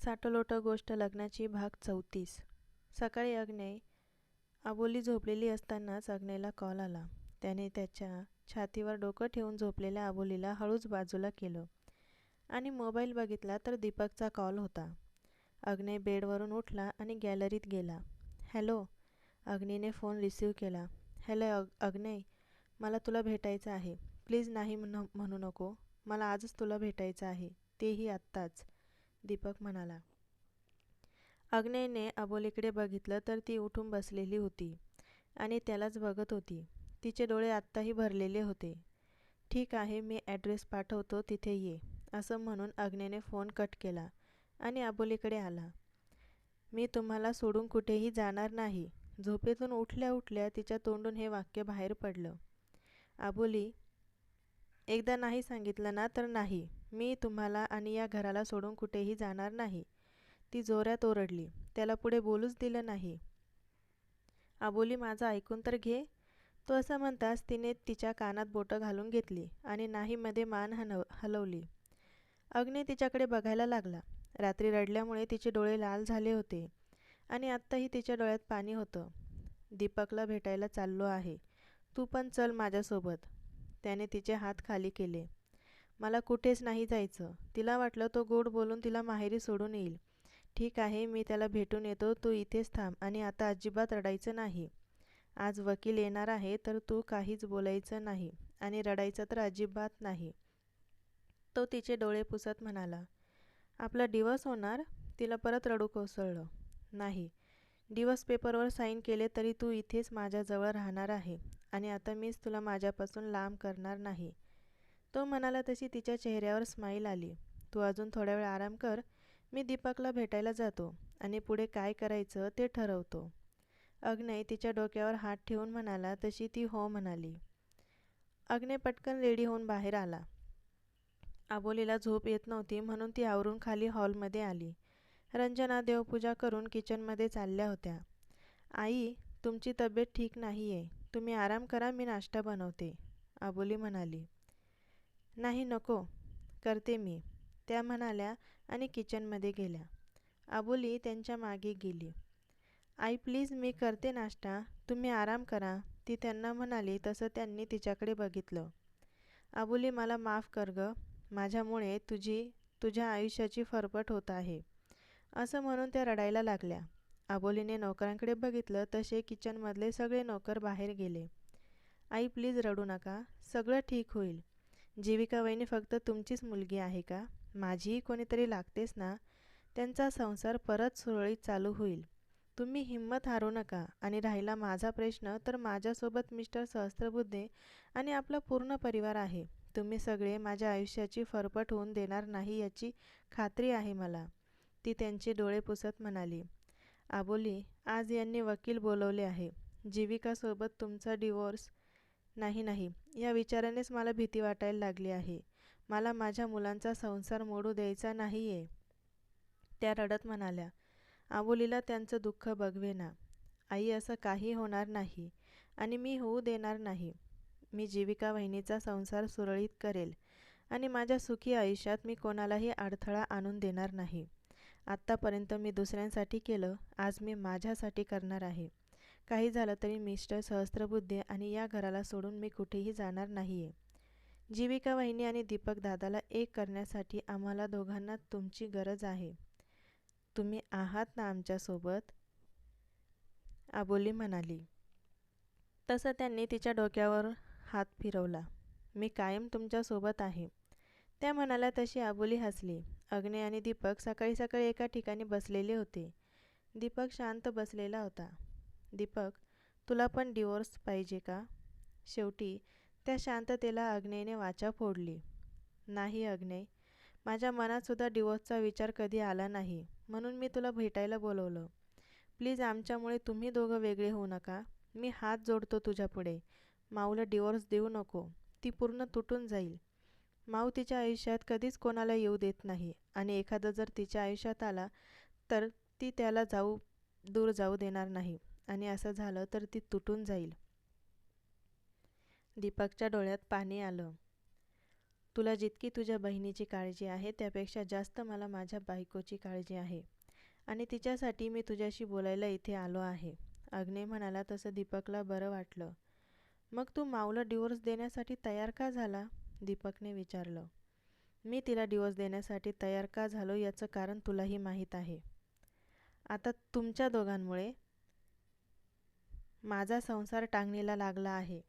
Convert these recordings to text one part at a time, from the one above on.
साटलोटं गोष्ट लग्नाची भाग चौतीस. सकाळी अग्ने आबोली झोपलेली असतानाच अग्नेला कॉल आला. त्याने त्याच्या छातीवर डोकं ठेवून झोपलेल्या आबोलीला हळूच बाजूला केलं आणि मोबाईल बघितला तर दीपकचा कॉल होता. अग्ने बेडवरून उठला आणि गॅलरीत गेला. हॅलो अग्नीने फोन रिसीव केला. हॅलो अग अग्ने. मला तुला भेटायचं आहे. प्लीज नाही म्हणू नको. मला आजच तुला भेटायचं आहे. तेही आत्ताच. दीपक म्हणाला. अग्नेयने अबोलीकडे बघितलं तर ती उठून बसलेली होती आणि त्यालाच बघत होती. तिचे डोळे आत्ताही भरलेले होते. ठीक आहे मी ॲड्रेस पाठवतो तिथे ये असं म्हणून अग्नेने फोन कट केला आणि अबोलीकडे आला. मी तुम्हाला सोडून कुठेही जाणार नाही. झोपेतून उठल्या उठल्या तिच्या तोंडून हे वाक्य बाहेर पडलं. आबोली एकदा नाही सांगितलं ना तर नाही. मी तुम्हाला आणि या घराला सोडून कुठेही जाणार नाही. ती जोरात ओरडली. त्याला पुढे बोलूच दिलं नाही. आबोली माझं ऐकून तर घे. तो असं म्हणताच तिने तिच्या कानात बोटं घालून घेतली आणि नाहीमध्ये मान हनव हलवली. अग्नी तिच्याकडे बघायला लागला. रात्री रडल्यामुळे तिचे डोळे लाल झाले होते आणि आत्ताही तिच्या डोळ्यात पाणी होतं. दीपकला भेटायला चाललो आहे. तू पण चल माझ्यासोबत. त्याने तिचे हात खाली केले. मला कुठेच नाही जायचं. तिला वाटलं तो गोड बोलून तिला माहेरी सोडून येईल. ठीक आहे मी त्याला भेटून येतो. तू इथेच थांब आणि आता अजिबात रडायचं नाही. आज वकील येणार आहे तर तू काहीच बोलायचं नाही आणि रडायचं तर अजिबात नाही. तो तिचे डोळे पुसत म्हणाला आपला दिवस होणार? तिला परत रडू कोसळलं. नाही. दिवस पेपरवर साईन केले तरी तू इथेच माझ्याजवळ राहणार आहे आणि आता मीच तुला माझ्यापासून लांब करणार नाही. तो म्हणाला तशी तिच्या चेहऱ्यावर स्माईल आली. तू अजून थोड्या वेळ आराम कर. मी दीपकला भेटायला जातो आणि पुढे काय करायचं ते ठरवतो. अग्नय तिच्या डोक्यावर हात ठेवून म्हणाला तशी ती हो म्हणाली. अग्नय पटकन रेडी होऊन बाहेर आला. आबोलीला झोप येत नव्हती म्हणून ती आवरून खाली हॉलमध्ये आली. रंजना देवपूजा करून किचनमध्ये चालल्या होत्या. आई तुमची तब्येत ठीक नाही आहे तुम्ही आराम करा मी नाश्ता बनवते आबोली म्हणाली. नाही नको करते मी. त्या म्हणाल्या आणि किचनमध्ये गेल्या. आबोली त्यांच्या मागे गेली. आई प्लीज मी करते नाश्ता. तुम्ही आराम करा. ती त्यांना म्हणाली तसं त्यांनी तिच्याकडे बघितलं. आबोली मला माफ कर ग. माझ्यामुळे तुझी तुझ्या आयुष्याची फरफट होत आहे. असं म्हणून त्या रडायला लागल्या. आबोलीने नोकरांकडे बघितलं तसे किचनमधले सगळे नोकर बाहेर गेले. आई प्लीज रडू नका. सगळं ठीक होईल. जीविका वहिनी फक्त तुमचीच मुलगी आहे का? माझीही कोणीतरी लागतेच ना? त्यांचा संसार परत सुरळीत चालू होईल. तुम्ही हिंमत हारू नका आणि राहिला माझा प्रश्न तर माझ्यासोबत मिस्टर सहस्त्रबुद्धे आणि आपला पूर्ण परिवार आहे. तुम्ही सगळे माझ्या आयुष्याची फरफट होऊन देणार नाही याची खात्री आहे मला. ती त्यांचे डोळे पुसत म्हणाली. आबोली आज यांनी वकील बोलवले आहे. जीविकासोबत तुमचा डिवोर्स नाही नाही. या विचारानेच मला भीती वाटायला लागली आहे. मला माझ्या मुलांचा संसार मोडू द्यायचा नाही आहे त्या रडत म्हणाल्या आबोलीला त्यांचं दुःख बघवेना. आई असं काही होणार नाही आणि मी होऊ देणार नाही. मी जीविका वहिनीचा संसार सुरळीत करेल आणि माझ्या सुखी आयुष्यात मी कोणालाही अडथळा आणून देणार नाही. आत्तापर्यंत मी दुसऱ्यांसाठी केलं आज मी माझ्यासाठी करणार आहे. काही झालं तरी मिस्टर सहस्त्रबुद्धे आणि या घराला सोडून मी कुठेही जाणार नाही आहे जीविका वहिनी आणि दीपक दादाला एक करण्यासाठी आम्हाला दोघांना तुमची गरज आहे. तुम्ही आहात ना आमच्यासोबत? आबोली म्हणाली. तसं त्यांनी तिच्या डोक्यावर हात फिरवला. मी कायम तुमच्यासोबत आहे. त्या म्हणाल्या तशी आबोली हसली. अग्ने आणि दीपक सकाळी सकाळी एका ठिकाणी बसलेले होते. दीपक शांत बसलेला होता. दीपक तुला पण डिवोर्स पाहिजे का? शेवटी त्या शांततेला अग्नेयने वाचा फोडली. नाही अग्नेय माझ्या मनातसुद्धा डिवोर्सचा विचार कधी आला नाही म्हणून मी तुला भेटायला बोलवलं. प्लीज आमच्यामुळे तुम्ही दोघं वेगळे होऊ नका. मी हात जोडतो तुझ्यापुढे माऊला डिवोर्स देऊ नको. ती पूर्ण तुटून जाईल. माऊ तिच्या आयुष्यात कधीच कोणाला येऊ देत नाही आणि एखादा जर तिच्या आयुष्यात आला तर ती त्याला जाऊ दूर जाऊ देणार नाही. आणि असं झालं तर ती तुटून जाईल. दीपकच्या डोळ्यात पाणी आलं. तुला जितकी तुझ्या बहिणीची काळजी आहे त्यापेक्षा जास्त मला माझ्या बायकोची काळजी आहे. आणि तिच्यासाठी मी तुझ्याशी बोलायला इथे आलो आहे. अग्ने म्हणाला तसं दीपकला बरं वाटलं. मग तू माऊला डिवोर्स देण्यासाठी तयार का झाला? दीपकने विचारलं. मी तिला डिवोर्स देण्यासाठी तयार का झालो याचं कारण तुलाही माहीत आहे. आता तुमच्या दोघांमुळे माझा संसार टांगणीला लागला आहे.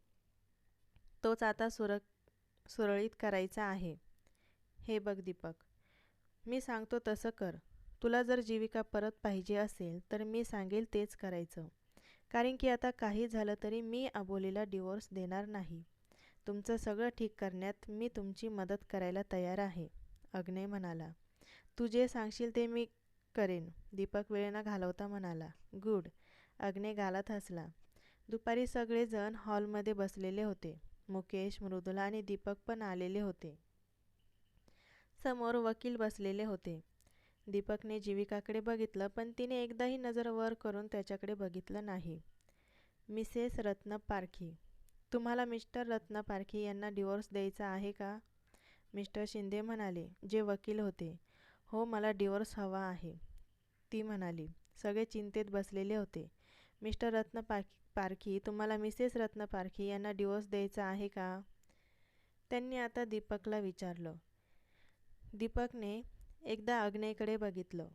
तोच आता सुर सुरळीत करायचा आहे. हे बघ दीपक मी सांगतो तसं कर. तुला जर जीविका परत पाहिजे असेल तर मी सांगेल तेच करायचं. कारण की आता काही झालं तरी मी अबोलीला डिवोर्स देणार नाही. तुमचं सगळं ठीक करण्यात मी तुमची मदत करायला तयार आहे अग्नय म्हणाला. तू जे सांगशील ते मी करेन दीपक वेळेना घालवता म्हणाला. गुड अग्ने गालात हसला. दुपारी सगळेजण हॉलमध्ये बसलेले होते. मुकेश मृदुला आणि दीपक पण आलेले होते. समोर वकील बसलेले होते. दीपकने जीविकाकडे बघितलं पण तिने एकदाही नजर वर करून त्याच्याकडे बघितलं नाही. मिसेस रत्न पारखी. तुम्हाला मिस्टर रत्न पारखी यांना डिवोर्स द्यायचा आहे का? मिस्टर शिंदे म्हणाले जे वकील होते. हो मला डिवोर्स हवा आहे. ती म्हणाली. सगळे चिंतेत बसलेले होते. मिस्टर रत्न पारखी पारखी तुम्हाला मिसेस रत्न पारखी यांना डिवोर्स द्यायचा आहे का? त्यांनी आता दीपकला विचारलं. दीपकने एकदा अग्नेकडे बघितलं.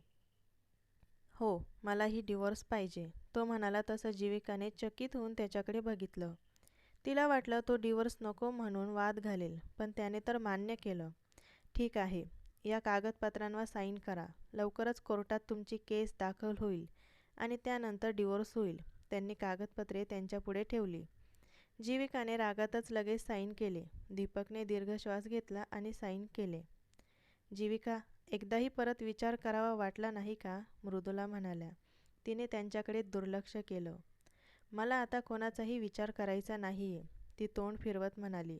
हो मला ही डिवोर्स पाहिजे. तो म्हणाला तसं जीविकाने चकित होऊन त्याच्याकडे बघितलं. तिला वाटलं तो डिवोर्स नको म्हणून वाद घालेल पण त्याने तर मान्य केलं. ठीक आहे या कागदपत्रांवर साईन करा. लवकरच कोर्टात तुमची केस दाखल होईल आणि त्यानंतर डिवोर्स होईल. त्यांनी कागदपत्रे त्यांच्यापुढे ठेवली. जीविकाने रागातच लगेच साईन केले. दीपकने दीर्घ श्वास घेतला आणि साईन केले. जीविका एकदाही परत विचार करावा वाटला नाही का? मृदुला म्हणाल्या. तिने त्यांच्याकडे दुर्लक्ष केलं. मला आता कोणाचाही विचार करायचा नाही आहे ती तोंड फिरवत म्हणाली.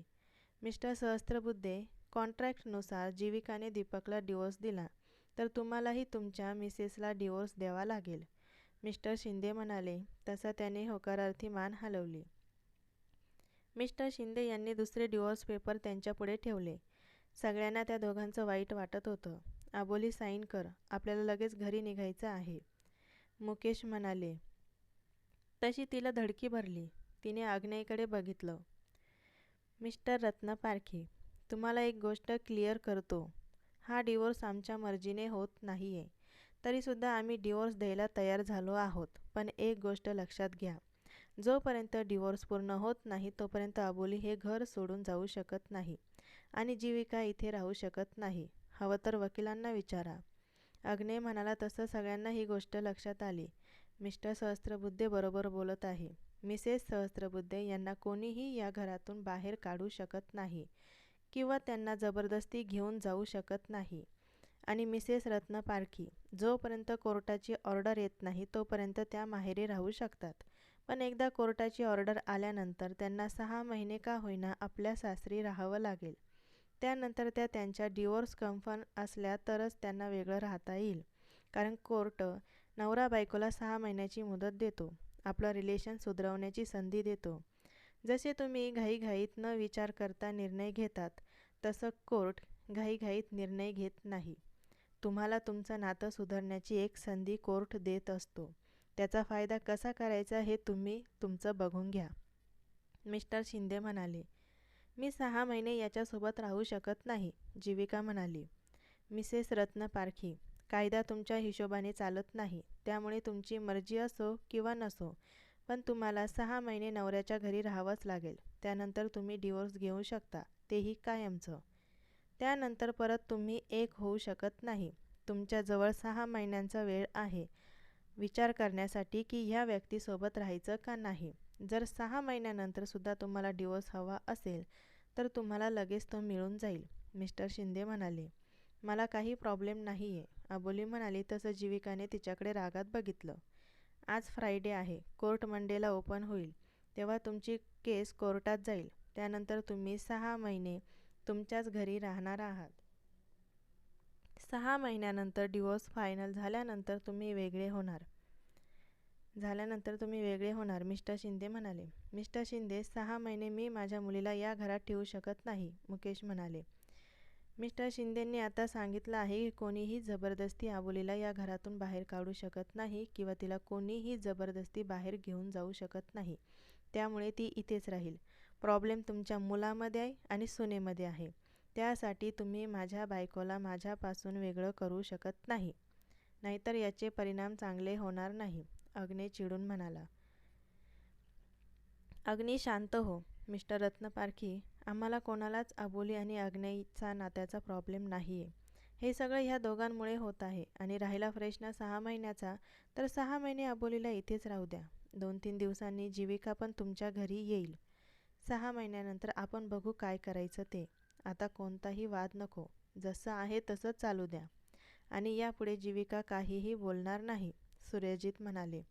मिस्टर सहस्त्रबुद्धे कॉन्ट्रॅक्टनुसार जीविकाने दीपकला डिवोर्स दिला. तर तुम्हालाही तुमच्या मिसेसला डिवोर्स द्यावा लागेल. मिस्टर शिंदे म्हणाले तसा त्याने होकारार्थी मान हलवली. मिस्टर शिंदे यांनी दुसरे डिवोर्स पेपर त्यांच्यापुढे ठेवले. सगळ्यांना त्या दोघांचं वाईट वाटत होतं. आबोली साईन कर. आपल्याला लगेच घरी निघायचं आहे. मुकेश म्हणाले तशी तिला धडकी भरली. तिने आग्नेयकडे बघितलं. मिस्टर रत्न पारखी तुम्हाला एक गोष्ट क्लिअर करतो. हा डिवोर्स आमच्या मर्जीने होत नाही आहे तरीसुद्धा आम्ही डिवोर्स द्यायला तयार झालो आहोत. पण एक गोष्ट लक्षात घ्या. जोपर्यंत डिवोर्स पूर्ण होत नाही तोपर्यंत अबोली हे घर सोडून जाऊ शकत नाही आणि जीविका इथे राहू शकत नाही. हवं तर वकिलांना विचारा. अग्ने म्हणाला तसं सगळ्यांना ही गोष्ट लक्षात आली. मिस्टर सहस्त्रबुद्धे बरोबर बोलत आहे. मिसेस सहस्त्रबुद्धे यांना कोणीही या घरातून बाहेर काढू शकत नाही किंवा त्यांना जबरदस्ती घेऊन जाऊ शकत नाही. आणि मिसेस रत्न पारखी जोपर्यंत कोर्टाची ऑर्डर येत नाही तोपर्यंत त्या माहेरी राहू शकतात. पण एकदा कोर्टाची ऑर्डर आल्यानंतर त्यांना सहा महिने का होईना आपल्या सासरी राहावं लागेल. त्यानंतर त्या त्यांच्या डिवोर्स कन्फर्म असल्या तरच त्यांना वेगळं राहता येईल. कारण कोर्ट नवरा बायकोला सहा महिन्याची मुदत देतो. आपलं रिलेशन सुधरवण्याची संधी देतो. जसे तुम्ही घाईघाईत न विचार करता निर्णय घेतात तसं कोर्ट घाईघाईत निर्णय घेत नाही. तुम्हाला तुमचं नातं सुधारण्याची एक संधी कोर्ट देत असतो. त्याचा फायदा कसा करायचा हे तुम्ही तुमचं बघून घ्या. मिस्टर शिंदे म्हणाले मी सहा महिने याच्यासोबत राहू शकत नाही जीविका म्हणाली. मिसेस रत्न पारखी कायदा तुमच्या हिशोबाने चालत नाही त्यामुळे तुमची मर्जी असो किंवा नसो पण तुम्हाला सहा महिने नवऱ्याच्या घरी राहावंच लागेल. त्यानंतर तुम्ही डिवोर्स घेऊ शकता तेही कायमचं. त्यानंतर परत तुम्ही एक होऊ शकत नाही. तुमच्याजवळ सहा महिन्यांचा वेळ आहे. विचार करण्यासाठी की ह्या व्यक्तीसोबत राहायचं का नाही? जर सहा महिन्यानंतरसुद्धा तुम्हाला डिवोर्स हवा असेल तर तुम्हाला लगेच तो मिळून जाईल मिस्टर शिंदे म्हणाले. मला काही प्रॉब्लेम नाही आहे अबोली म्हणाली तसं जीविकाने तिच्याकडे रागात बघितलं. आज फ्रायडे आहे कोर्ट मंडेला ओपन होईल. तेव्हा तुमची केस कोर्टात जाईल. त्यानंतर तुम्ही सहा महिने तुमच्याच घरी राहणार आहात. सहा महिन्यानंतर डिवोर्स फायनल झाल्यानंतर तुम्ही वेगळे होणार. झाल्यानंतर तुम्ही वेगळे होणार मिस्टर शिंदे म्हणाले. मिस्टर शिंदे सहा महिने मी माझ्या मुलीला या घरात ठेवू शकत नाही मुकेश म्हणाले. मिस्टर शिंदेंनी आता सांगितलं आहे की कोणीही जबरदस्ती आबोलीला या घरातून बाहेर काढू शकत नाही किंवा तिला कोणीही जबरदस्ती बाहेर घेऊन जाऊ शकत नाही. त्यामुळे ती इथेच राहील. प्रॉब्लेम तुमच्या मुलामध्ये आहे आणि सुनेमध्ये आहे. त्यासाठी तुम्ही माझ्या बायकोला माझ्यापासून वेगळं करू शकत नाही. नाहीतर याचे परिणाम चांगले होणार नाही अग्ने चिडून म्हणाला. अग्नी शांत हो मिस्टर रत्नपारखी. आम्हाला कोणालाच अबोली आणि अग्नेचा नात्याचा प्रॉब्लेम नाही आहे हे सगळं ह्या दोघांमुळे होत आहे आणि राहिला प्रश्न सहा महिन्याचा तर सहा महिने अबोलीला इथेच राहू द्या. दोन तीन दिवसांनी जीविका पण तुमच्या घरी येईल. सहा महिन्यानंतर आपण बघू काय करायचं ते. आता कोणताही वाद नको. जसं आहे तसंच चालू द्या. आणि यापुढे जीविका काहीही बोलणार नाही सूर्यजित म्हणाले.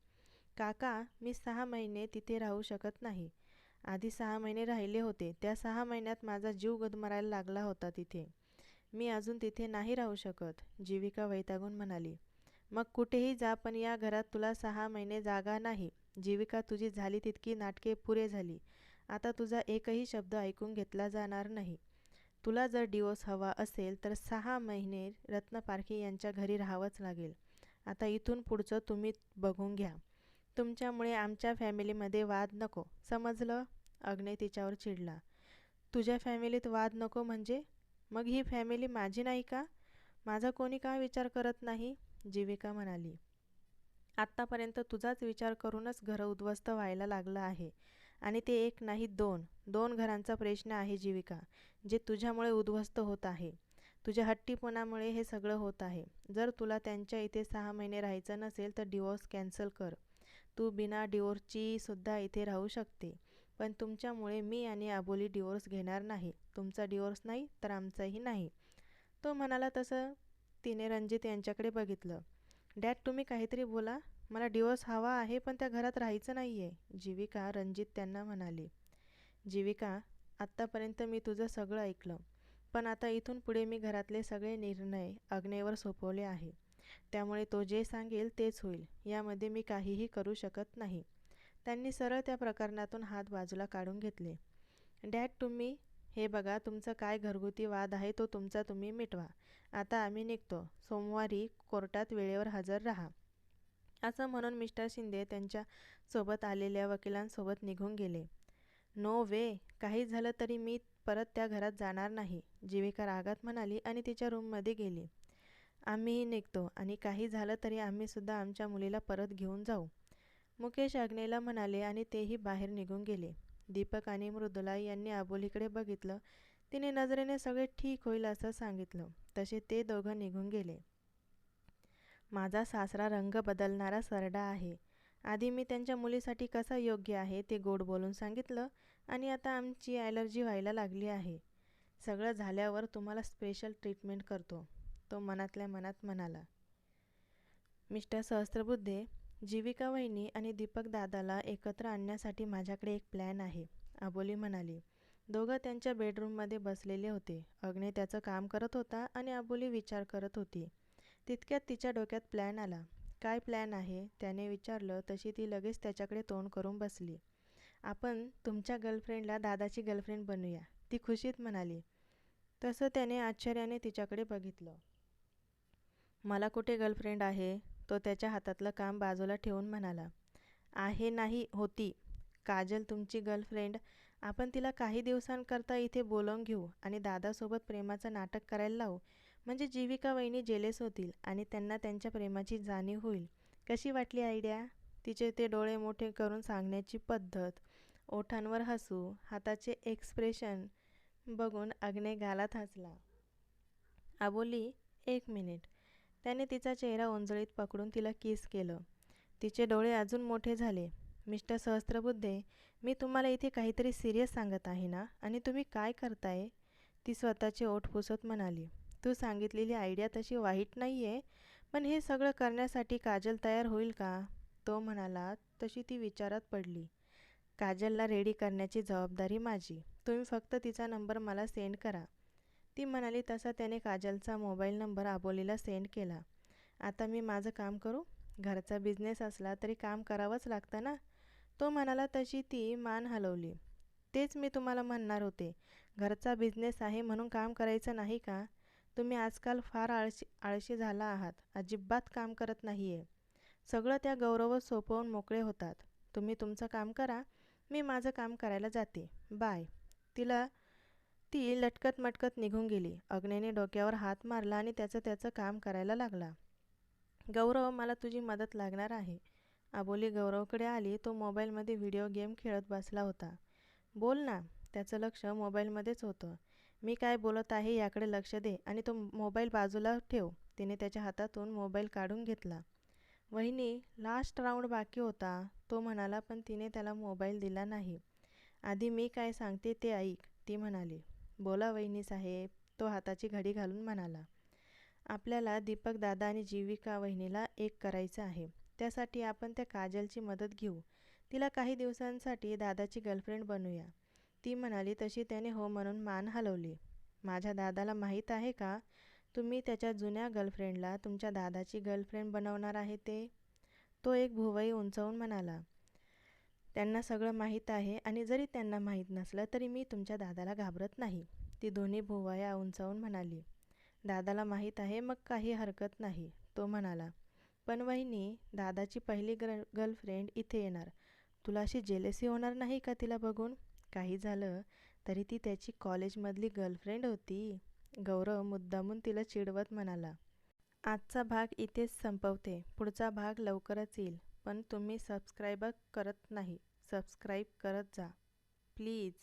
काका मी सहा महिने तिथे राहू शकत नाही. आधी सहा महिने राहिले होते. त्या सहा महिन्यात माझा जीव गदमरायला लागला होता तिथे. मी अजून तिथे नाही राहू शकत जीविका वैतागून म्हणाली. मग कुठेही जा पण या घरात तुला सहा महिने जागा नाही. जीविका तुझी झाली तितकी नाटके पुरे झाली. आता तुझा एकही शब्द ऐकून घेतला जाणार नाही. तुला जर डिवोर्स हवा असेल तर सहा महिने रत्नपारखी यांच्या घरी राहावंच लागेल. आता इथून पुढचं तुम्ही बघून घ्या. तुमच्यामुळे आमच्या फॅमिलीमध्ये वाद नको. समजलं? अग्ने तिच्यावर चिडला. तुझ्या फॅमिलीत वाद नको म्हणजे? मग ही फॅमिली माझी नाही का? माझा कोणी का विचार करत नाही? जीविका म्हणाली. आत्तापर्यंत तुझाच विचार करूनच घरं उद्ध्वस्त व्हायला लागलं आहे. आणि ते एक नाही दोन. दोन घरांचा प्रश्न आहे जीविका जे तुझ्यामुळे उद्ध्वस्त होत आहे. तुझ्या हट्टीपणामुळे हे सगळं होत आहे. जर तुला त्यांच्या इथे सहा महिने राहायचं नसेल तर डिवोर्स कॅन्सल कर. तू बिना डिवोर्सची सुद्धा इथे राहू शकते. पण तुमच्यामुळे मी आणि आबोली डिवोर्स घेणार नाही. तुमचा डिवोर्स नाही तर आमचाही नाही. तो म्हणाला तसं तिने रणजित यांच्याकडे बघितलं. डॅड तुम्ही काहीतरी बोला. मला डिवोर्स हवा आहे पण त्या घरात राहायचं नाही आहे जीविका रणजित त्यांना म्हणाली. जीविका आत्तापर्यंत मी तुझं सगळं ऐकलं पण आता इथून पुढे मी घरातले सगळे निर्णय अग्नेवर सोपवले आहे. त्यामुळे तो जे सांगेल तेच होईल यामध्ये मी काहीही करू शकत नाही. त्यांनी सरळ त्या प्रकरणातून हात बाजूला काढून घेतले. डॅड तुम्ही हे बघा तुमचं काय घरगुती वाद आहे तो तुमचा तुम्ही मिटवा. आता आम्ही निघतो. सोमवारी कोर्टात वेळेवर हजर राहा. असं म्हणून मिस्टर शिंदे त्यांच्यासोबत आलेल्या वकिलांसोबत निघून गेले. नो वे काही झालं तरी मी परत त्या घरात जाणार नाही जीविका रागात म्हणाली आणि तिच्या रूममध्ये गेली. आम्हीही निघतो आणि काही झालं तरी आम्हीसुद्धा आमच्या मुलीला परत घेऊन जाऊ मुकेश अग्नेला म्हणाले आणि तेही बाहेर निघून गेले. दीपक आणि मृदुला यांनी आबोलीकडे बघितलं. तिने नजरेने सगळे ठीक होईल असं सांगितलं. तसे ते दोघं निघून गेले. माझा सासरा रंग बदलणारा सरडा आहे. आधी मी त्यांच्या मुलीसाठी कसा योग्य आहे ते गोड बोलून सांगितलं आणि आता आमची ॲलर्जी व्हायला लागली आहे. सगळं झाल्यावर तुम्हाला स्पेशल ट्रीटमेंट करतो तो मनातल्या मनात म्हणाला. मिस्टर सहस्त्रबुद्धे जीविका वहिनी आणि दीपक दादाला एकत्र आणण्यासाठी माझ्याकडे एक प्लॅन आहे अबोली म्हणाली. दोघं त्यांच्या बेडरूममध्ये बसलेले होते. अग्ने त्याचं काम करत होता आणि अबोली विचार करत होती. तितक्यात तिच्या डोक्यात प्लॅन आला. काय प्लॅन आहे? त्याने विचारलं. तशी ती लगेच त्याच्याकडे तोंड करून बसली. आपण तुमच्या गर्लफ्रेंडला दादाची गर्लफ्रेंड बनूया ती खुशीत म्हणाली. तसं त्याने आश्चर्याने तिच्याकडे बघितलं. मला कुठे गर्लफ्रेंड आहे? तो त्याच्या हातातलं काम बाजूला ठेवून म्हणाला. आहे नाही होती. काजल तुमची गर्लफ्रेंड आपण तिला काही दिवसांकरता इथे बोलावून घेऊ आणि दादासोबत प्रेमाचं नाटक करायला लावू. म्हणजे जीविका वहिनी जेलेस होतील आणि त्यांना त्यांच्या प्रेमाची जाणीव होईल. कशी वाटली आयडिया? तिचे ते डोळे मोठे करून सांगण्याची पद्धत. ओठांवर हसू हाताचे एक्सप्रेशन बघून अग्ने गालात हसला. आबोली एक मिनिट. त्याने तिचा चेहरा ओंजळीत पकडून तिला किस केलं. तिचे डोळे अजून मोठे झाले. मिस्टर सहस्त्रबुद्धे मी तुम्हाला इथे काहीतरी सिरियस सांगत आहे ना? आणि तुम्ही काय करताय? ती स्वतःचे ओठ पुसत म्हणाली. तू सांगितलेली आयडिया तशी वाईट नाही आहे पण हे सगळं करण्यासाठी काजल तयार होईल का? तो म्हणाला. तशी ती विचारात पडली. काजलला रेडी करण्याची जबाबदारी माझी. तुम्ही फक्त तिचा नंबर मला सेंड करा. ती म्हणाली तसा त्याने काजलचा मोबाईल नंबर आबोलीला सेंड केला. आता मी माझं काम करू? घरचा बिझनेस असला तरी काम करावंच लागतं ना? तो म्हणाला तशी ती मान हलवली. तेच मी तुम्हाला म्हणणार होते. घरचा बिझनेस आहे म्हणून काम करायचं नाही का? तुम्ही आजकाल फार आळशी आळशी झाला आहात. अजिबात काम करत नाही आहे सगळं त्या गौरवच सोपवून मोकळे होतात. तुम्ही तुमचं काम करा. मी माझं काम करायला जाते. बाय. तिला ती लटकत मटकत निघून गेली. अग्नेने डोक्यावर हात मारला आणि त्याचं त्याचं काम करायला लागला. गौरव मला तुझी मदत लागणार आहे. आबोली गौरवकडे आली. तो मोबाईलमध्ये व्हिडिओ गेम खेळत बसला होता. बोल ना. त्याचं लक्ष मोबाईलमध्येच होतं. मी काय बोलत आहे याकडे लक्ष दे आणि तो मोबाईल बाजूला ठेव. तिने त्याच्या हातातून मोबाईल काढून घेतला. वहिनी लास्ट राऊंड बाकी होता. तो म्हणाला पण तिने त्याला मोबाईल दिला नाही. आधी मी काय सांगते ते ऐक ती म्हणाली. बोला वहिनी साहेब तो हाताची घडी घालून म्हणाला. आपल्याला दीपक दादा आणि जीविका वहिनीला एक करायचं आहे. त्यासाठी आपण त्या काजलची मदत घेऊ. तिला काही दिवसांसाठी दादाची गर्लफ्रेंड बनवूया ती म्हणाली तशी त्याने हो म्हणून मान हलवली. माझ्या दादाला माहीत आहे का? तुम्ही त्याच्या जुन्या गर्लफ्रेंडला तुमच्या दादाची गर्लफ्रेंड बनवणार आहे ते? तो एक भुवई उंचावून म्हणाला त्यांना सगळं माहीत आहे आणि जरी त्यांना माहीत नसलं तरी मी तुमच्या दादाला घाबरत नाही. ती दोन्ही भुवया उंचावून म्हणाली दादाला माहीत आहे मग काही हरकत नाही. तो म्हणाला पण वहिनी दादाची पहिली गर गर्लफ्रेंड इथे येणार. तुला अशी जेलेसी होणार नाही का तिला बघून? काही झालं तरी ती त्याची कॉलेजमधली गर्लफ्रेंड होती. गौरव मुद्दामून तिला चिडवत म्हणाला आजचा भाग इथेच संपवते. पुढचा भाग लवकरच येईल. पण तुम्ही सबस्क्राईब करत नाही. सबस्क्राईब करत जा. प्लीज.